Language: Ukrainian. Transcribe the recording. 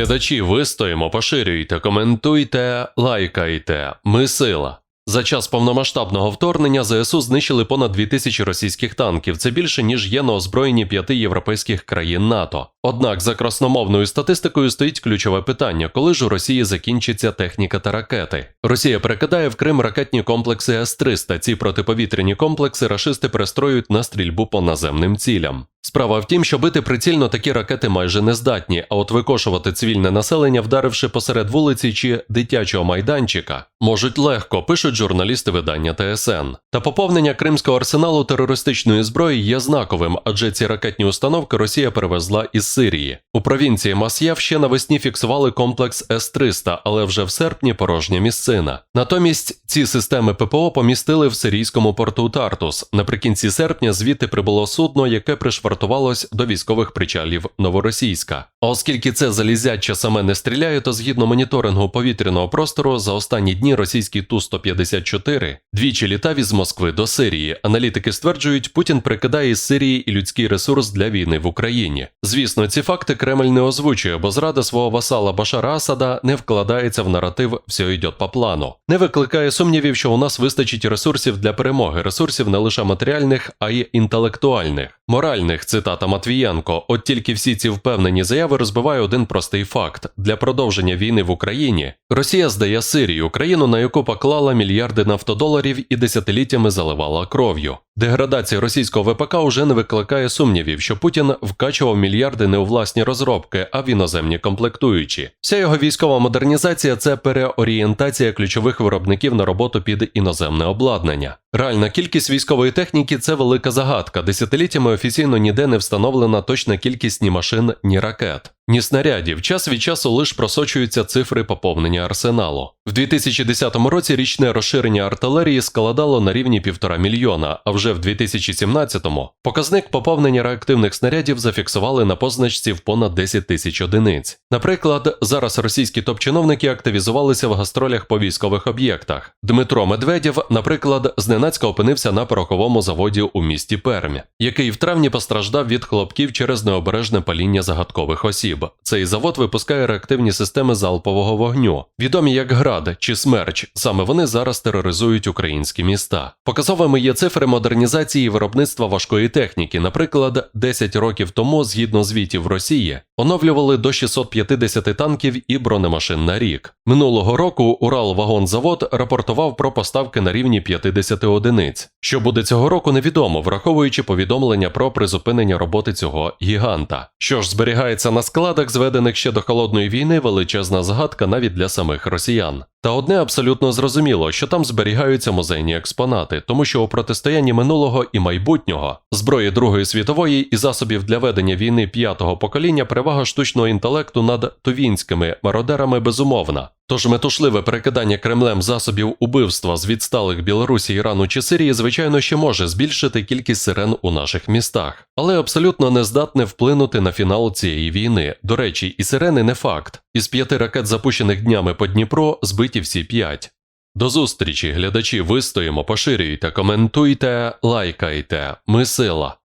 Глядачі, вистоїмо, поширюйте, коментуйте, лайкайте. Ми сила. За час повномасштабного вторгнення ЗСУ знищили понад 2000 російських танків. Це більше ніж є на озброєнні п'яти європейських країн НАТО. Однак за красномовною статистикою стоїть ключове питання: коли ж у Росії закінчиться техніка та ракети? Росія перекидає в Крим ракетні комплекси С-300. Ці протиповітряні комплекси рашисти перестроюють на стрільбу по наземним цілям. Справа в тім, що бити прицільно такі ракети майже не здатні, а от викошувати цивільне населення, вдаривши посеред вулиці чи дитячого майданчика, можуть легко, пишуть журналісти видання ТСН. Та поповнення кримського арсеналу терористичної зброї є знаковим, адже ці ракетні установки Росія перевезла із Сирії. У провінції Мас'яв ще навесні фіксували комплекс С-300, але вже в серпні порожня місцина. Натомість ці системи ППО помістили в сирійському порту Тартус. Наприкінці серпня звідти прибуло судно, яке пришвартувалось до військових причалів Новоросійська. Оскільки це залізяче саме не стріляє, то згідно моніторингу повітряного простору за останні дні російський Ту-154 двічі літав із Москви до Сирії. Аналітики стверджують, Путін прикидає із Сирії і людський ресурс для війни в Україні. Звісно, ці факти Кремль не озвучує, бо зрада свого васала Башара Асада не вкладається в наратив «все йде по плану. Не викликає сумнівів, що у нас вистачить ресурсів для перемоги, ресурсів не лише матеріальних, а й інтелектуальних. Моральних цитата Матвієнко. От тільки всі ці впевнені заяви розбиває один простий факт: для продовження війни в Україні Росія здає Сирію, країну, на яку поклала мільярди нафтодоларів і десятиліттями заливала кров'ю. Деградація російського ВПК уже не викликає сумнівів, що Путін вкачував мільярди не у власні розробки, а в іноземні комплектуючі. Вся його військова модернізація це переорієнтація ключових виробників на роботу під іноземне обладнання. Реальна кількість військової техніки це велика загадка. Десятиліттями офіційно ніде не встановлена точна кількість ні машин, ні ракет. Ні снарядів, час від часу лише просочуються цифри поповнення арсеналу. В 2010 році річне розширення артилерії складало на рівні півтора мільйона, а вже в 2017-му показник поповнення реактивних снарядів зафіксували на позначці в понад 10 тисяч одиниць. Наприклад, зараз російські топ-чиновники активізувалися в гастролях по військових об'єктах. Дмитро Медведєв, наприклад, зненацька опинився на пороховому заводі у місті Пермі, який в травні постраждав від хлопків через необережне паління загадкових осіб. Цей завод випускає реактивні системи залпового вогню, відомі як ГРАД чи Смерч. Саме вони зараз тероризують українські міста. Показовими є цифри модернізації виробництва важкої техніки. Наприклад, 10 років тому, згідно звітів Росії, оновлювали до 650 танків і бронемашин на рік. Минулого року Уралвагонзавод рапортував про поставки на рівні 50 одиниць. Що буде цього року, невідомо, враховуючи повідомлення про призупинення роботи цього гіганта. Що ж зберігається на складах, зведених ще до холодної війни, величезна згадка навіть для самих росіян. Та одне абсолютно зрозуміло, що там зберігаються музейні експонати, тому що у протистоянні минулого і майбутнього зброї Другої світової і засобів для ведення війни п'ятого покоління перевага штучного інтелекту над тувінськими мародерами безумовна. Тож метушливе перекидання Кремлем засобів убивства з відсталих Білорусі, Ірану чи Сирії, звичайно, ще може збільшити кількість сирен у наших містах, але абсолютно не здатне вплинути на фінал цієї війни. До речі, і сирени не факт. Із п'яти ракет, запущених днями по Дніпро, збиті всі п'ять. До зустрічі, глядачі, вистоїмо, поширюйте, коментуйте, лайкайте. Ми сила.